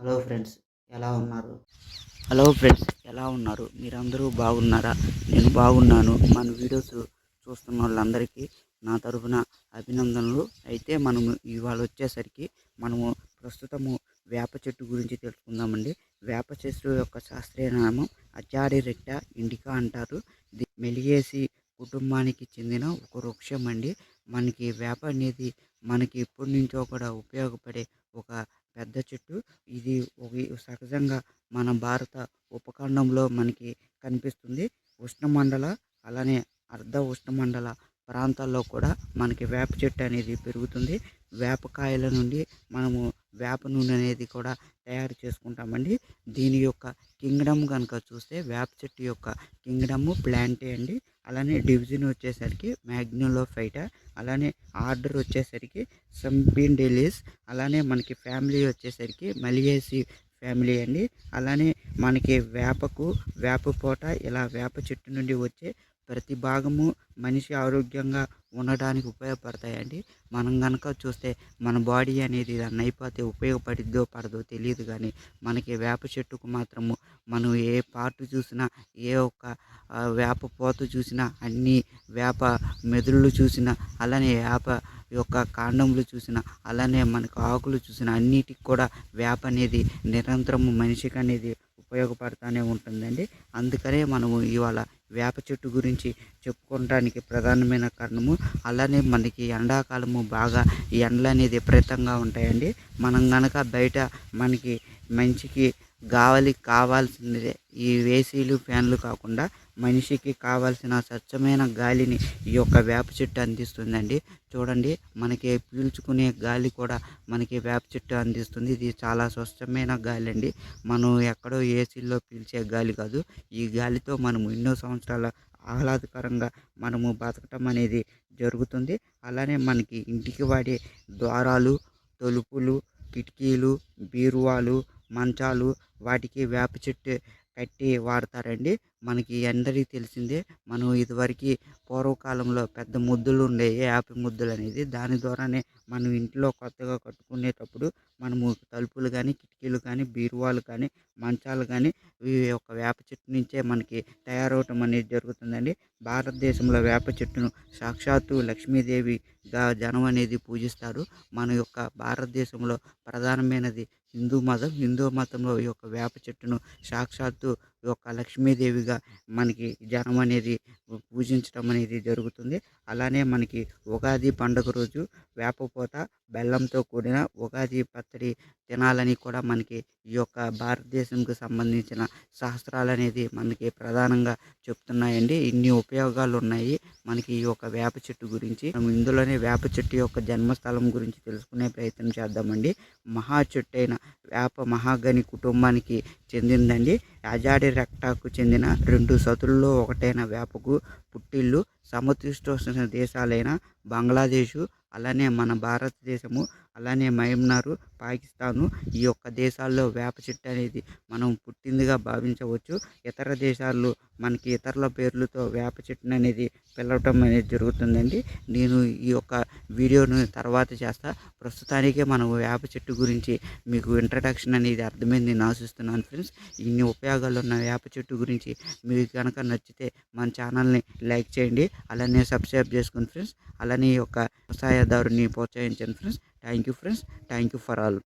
Hello friends ఎలా ఉన్నారు? Hello friends ఎలా ఉన్నారు? మీరందరూ బాగున్నారా? నేను బాగున్నాను. మన వీడియోస్ చూస్తున్న వాళ్ళందరికీ నా తరఫున అభినందనలు. అయితే మనము ఇవాళ వచ్చేసరికి మనము ప్రస్తుతము వేప చెట్టు గురించి తెలుసుకుందామండి. వేప చెట్టు యొక్క శాస్త్రీయ నామం అచారి రెట్ట ఇండికా అంటారు. ఇది మెలియేసి కుటుంబానికి చెందిన ఒక వృక్షం అండి మనకి వేప అనేది మనకి ఎప్పటి నుంచో కూడా ఉపయోగపడే ఒక పెద్ద చెట్టు. ఇది ఒక సహజంగా మన భారత ఉపఖండంలో మనకి కనిపిస్తుంది. ఉష్ణమండల అలానే అర్ధ ఉష్ణమండల ప్రాంతాల్లో కూడా మనకి వేప చెట్టు అనేది పెరుగుతుంది. వేపకాయల నుండి మనము వేప నూనె అనేది కూడా తయారు చేసుకుంటామండి. దీని యొక్క కింగ్డమ్ కనుక చూస్తే వేప చెట్టు యొక్క కింగ్డమ్ ప్లాంటే అండి. అలానే డివిజన్ వచ్చేసరికి మ్యాగ్నోలో ఫైటా అలానే ఆర్డర్ వచ్చేసరికి సంబిన్ డెలిస్ అలానే మనకి ఫ్యామిలీ వచ్చేసరికి మలియేసి ఫ్యామిలీ అండి. అలానే మనకి వేపకు వేప పూట ఇలా వేప చెట్టు నుండి వచ్చే ప్రతి భాగము మనిషి ఆరోగ్యంగా ఉండడానికి ఉపయోగపడతాయండి. మనం కనుక చూస్తే మన బాడీ అనేది రన్ అయిపోతే ఉపయోగపడిద్దో పడదో తెలియదు కానీ మనకి వేప చెట్టుకు మాత్రము మనం ఏ పార్ట్ చూసినా ఏ ఒక్క వేప పోత చూసినా అన్ని వేప మెదుళ్ళు చూసినా అలానే వేప యొక్క కాండములు చూసినా అలానే మనకు ఆకులు చూసినా అన్నిటికి కూడా వేప అనేది నిరంతరము మనిషికి అనేది ఉపయోగపడుతూనే ఉంటుందండి. అందుకనే మనము ఇవాళ వేప చెట్టు గురించి చెప్పుకోవడానికి ప్రధానమైన కారణము అలానే మనకి ఎండాకాలము బాగా ఎండలు అనేది విపరీతంగా ఉంటాయండి. మనం కనుక బయట మనకి మంచికి గావలి కావాల్సిందే ఈ ఏసీలు ఫ్యాన్లు కాకుండా మనిషికి కావాల్సిన స్వచ్ఛమైన గాలిని ఈ యొక్క వేప చెట్టు అందిస్తుందండి. చూడండి మనకి పీల్చుకునే గాలి కూడా మనకి వేప చెట్టు అందిస్తుంది. ఇది చాలా స్వచ్ఛమైన గాలి అండి మనం ఎక్కడో ఏసీల్లో పీల్చే గాలి కాదు. ఈ గాలితో మనము ఎన్నో సంవత్సరాల ఆహ్లాదకరంగా మనము బతకటం అనేది జరుగుతుంది. అలానే మనకి ఇంటికి వాడే ద్వారాలు తలుపులు కిటికీలు బీరువాలు మంచాలు వాటికి వేప చెట్టు కట్టి వాడతారండి. మనకి అందరికీ తెలిసిందే. మనం ఇదివరకు పూర్వకాలంలో పెద్ద ముద్దులు ఉండేవి వేప ముద్దులు అనేది దాని ద్వారానే మనం ఇంట్లో కొత్తగా కట్టుకునేటప్పుడు మనము తలుపులు కానీ కిటికీలు కానీ బీరువాలు కానీ మంచాలు కానీ ఈ యొక్క వేప చెట్టు నుంచే మనకి తయారవటం అనేది జరుగుతుందండి. భారతదేశంలో వేప చెట్టును సాక్షాత్తు లక్ష్మీదేవిగా జనం అనేది పూజిస్తారు. మన యొక్క భారతదేశంలో ప్రధానమైనది హిందూ మతం. హిందూ మతంలో ఈ యొక్క వేప చెట్టును సాక్షాత్తు యొక్క లక్ష్మీదేవిగా మనకి జనం అనేది పూజించడం అనేది జరుగుతుంది. అలానే మనకి ఉగాది పండుగ రోజు వేపపూత బెల్లంతో కూడిన ఉగాది పచ్చడి తినాలని కూడా మనకి ఈ యొక్క భారతదేశంకి సంబంధించిన శాస్త్రాలు అనేది మనకి ప్రధానంగా చెప్తున్నాయండి. ఇన్ని ఉపయోగాలు ఉన్నాయి మనకి ఈ యొక్క వేప చెట్టు గురించి. మనం ఇందులోనే వేప చెట్టు యొక్క జన్మస్థలం గురించి తెలుసుకునే ప్రయత్నం చేద్దామండి. మహా చెట్టు అయిన వేప మహాగని కుటుంబానికి చెందిందండి. అజాడి రెక్టాకు చెందిన రెండు సతుల్లో ఒకటైన వేపకు పుట్టిల్లు సమశీతోష్ణ దేశాలైన బంగ్లాదేశు అలానే మన భారతదేశము అలానే మయన్మారు పాకిస్తాను ఈ యొక్క దేశాల్లో వేప చెట్టు అనేది మనం పుట్టిందిగా భావించవచ్చు. ఇతర దేశాల్లో మనకి ఇతరుల పేర్లతో వేప చెట్టును అనేది పిలవటం అనేది జరుగుతుందండి. నేను ఈ యొక్క వీడియోను తర్వాత చేస్తా. ప్రస్తుతానికే మనం వేప చెట్టు గురించి మీకు ఇంట్రడక్షన్ అనేది అర్థమైంది నేను ఆశిస్తున్నాను ఫ్రెండ్స్ ఇన్ని ఉపయోగాలు ఉన్న వేప చెట్టు గురించి మీకు కనుక నచ్చితే మన ఛానల్ని లైక్ చేయండి. అలానే సబ్స్క్రైబ్ చేసుకోండి ఫ్రెండ్స్ అలా అలానే ఈ యొక్క వ్యవసాయదారుని ప్రోత్సహించండి friends. Thank you friends. Thank you for all.